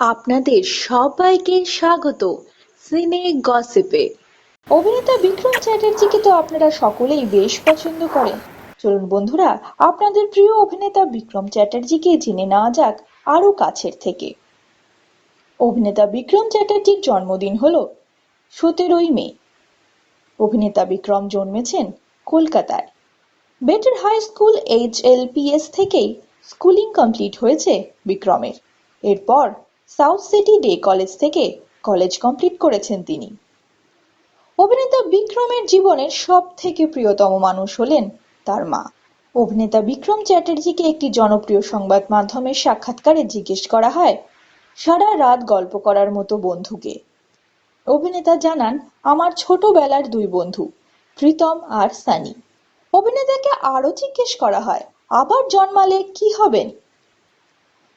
আপনাদের সবাইকে স্বাগত সিনে গসিপে। অভিনেতা বিক্রম চ্যাটার্জিকে তো আপনারা সকলেই বেশ পছন্দ করেন। চলুন বন্ধুরা, আপনাদের প্রিয় অভিনেতা বিক্রম চ্যাটার্জিকে জেনে নেওয়া যাক আরও কাছের থেকে। অভিনেতা বিক্রম চ্যাটার্জির জন্মদিন হল সতেরোই মে। অভিনেতা বিক্রম জন্মেছেন কলকাতায়। Better high school H L P S থেকেই স্কুলিং কমপ্লিট হয়েছে বিক্রমের। এরপর সাউথ সিটি ডে কলেজ থেকে কলেজ কমপ্লিট করেছেন তিনি। অভিনেতা বিক্রমের জীবনের সব থেকে প্রিয়তম মানুষ হলেন তার মা। অভিনেতা বিক্রম চ্যাটার্জিকে একটি জনপ্রিয় সংবাদ মাধ্যমের সাক্ষাৎকারে জিজ্ঞেস করা হয়, সারা রাত গল্প করার মতো বন্ধুকে অভিনেতা জানান, আমার ছোটবেলার দুই বন্ধু, প্রীতম আর সানি। অভিনেতাকে আরও জিজ্ঞেস করা হয়, আবার জন্মালে কি হবেন?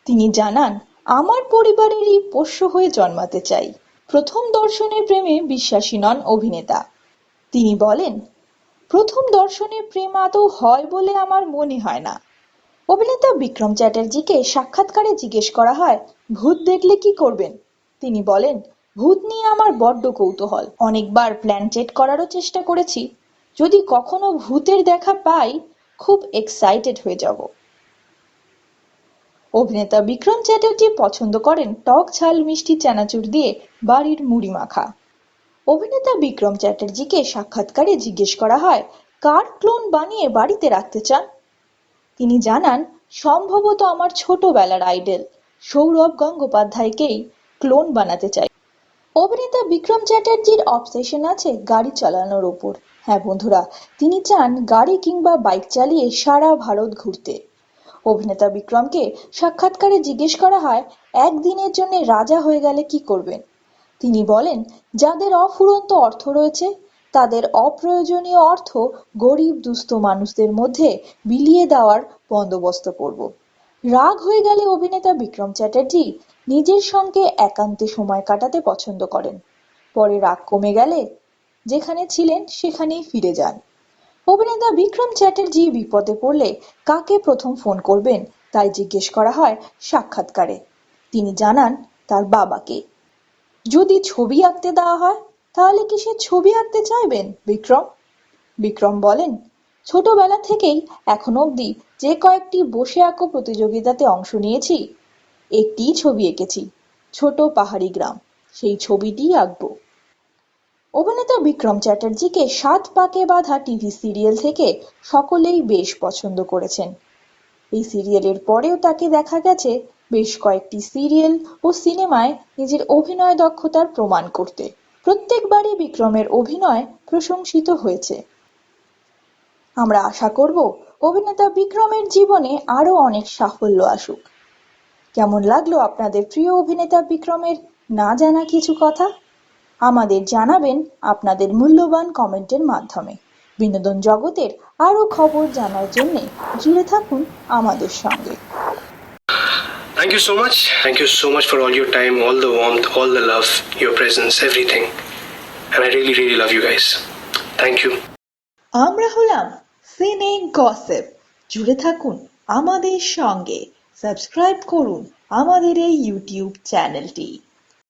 তিনি জানান আমার পরিবারেরই পোষ্য হয়ে জন্মাতে চাই। প্রথম দর্শনের প্রেমে বিশ্বাসী নন অভিনেতা। তিনি বলেন, প্রথম দর্শনে প্রেম আদৌ হয় বলে আমার মনে হয় না। অভিনেতা বিক্রম চ্যাটার্জিকে সাক্ষাৎকারে জিজ্ঞেস করা হয়, ভূত দেখলে কি করবেন? তিনি বলেন, ভূত নিয়ে আমার বড্ড কৌতূহল। অনেকবার প্ল্যান চেট করারও চেষ্টা করেছি। যদি কখনো ভূতের দেখা পাই, খুব এক্সাইটেড হয়ে যাব। অভিনেতা বিক্রম চ্যাটার্জি পছন্দ করেন টক ঝাল মিষ্টি চানাচুর দিয়ে বাড়ির মুড়ি মাখা। অভিনেতা বিক্রম চ্যাটার্জিকে সাক্ষাৎকারে জিজ্ঞেস করা হয়, কার ক্লোন বানিয়ে বাড়িতে রাখতে চান? তিনি জানান, সম্ভবত আমার ছোটবেলার আইডল, সৌরভ গঙ্গোপাধ্যায়কেই ক্লোন বানাতে চাই। অভিনেতা বিক্রম চ্যাটার্জির অবসেশন আছে গাড়ি চালানোর ওপর। হ্যাঁ বন্ধুরা, তিনি চান গাড়ি কিংবা বাইক চালিয়ে সারা ভারত ঘুরতে। অভিনেতা বিক্রমকে সাক্ষাৎকারে জিজ্ঞেস করা হয় একদিনের জন্য রাজা হয়ে গেলে কি করবেন? তিনি বলেন, যাদের অফুরন্ত অর্থ রয়েছে, তাদের অপ্রয়োজনীয় অর্থ গরিব, দুস্থ মানুষদের মধ্যে বিলিয়ে দেওয়ার বন্দোবস্ত করব। রাগ হয়ে গেলে অভিনেতা বিক্রম চ্যাটার্জি নিজের সঙ্গে একান্তে সময় কাটাতে পছন্দ করেন। পরে রাগ কমে গেলে যেখানে ছিলেন, সেখানেই ফিরে যান। অভিনেতা বিক্রম চ্যাটার্জি বিপদে পড়লে কাকে প্রথম ফোন করবেন, তাই জিজ্ঞেস করা হয় সাক্ষাৎকারে। তিনি জানান, তার বাবাকে। যদি ছবি আঁকতে দেওয়া হয়, তাহলে কি সে ছবি আঁকতে চাইবেন, বিক্রম? বিক্রম বলেন, ছোটবেলা থেকেই এখন অবধি যে কয়েকটি বসে আঁকো প্রতিযোগিতাতে অংশ নিয়েছি, একটিই ছবি এঁকেছি, ছোট পাহাড়ি গ্রাম। সেই ছবিটিই আঁকবো। অভিনেতা বিক্রম চ্যাটার্জিকে সাত পাকে বাঁধা টিভি সিরিয়াল থেকে সকলেই বেশ পছন্দ করেছেন। এই সিরিয়ালের পরেও তাকে দেখা গেছে বেশ কয়েকটি সিরিয়াল ও সিনেমায় নিজের অভিনয় দক্ষতার প্রমাণ করতে। প্রত্যেকবারই বিক্রমের অভিনয় প্রশংসিত হয়েছে। আমরা আশা করব, অভিনেতা বিক্রমের জীবনে আরও অনেক সাফল্য আসুক। কেমন লাগল আপনাদের প্রিয় অভিনেতা বিক্রমের না জানা কিছু কথা? আমাদের জানাবেন আপনাদের মূল্যবান কমেন্টের মাধ্যমে বিনোদন জগতের আরও খবর জানার জন্য জুড়ে থাকুন আমাদের সঙ্গে Thank you so much. Thank you so much for all your time, all the warmth, all the love, your presence, everything. And I really, really love you guys. Thank you. আমরা হলাম সিনে গসিপ জুড়ে থাকুন আমাদের সঙ্গে subscribe করুন আমাদের এই ইউটিউব চ্যানেলটি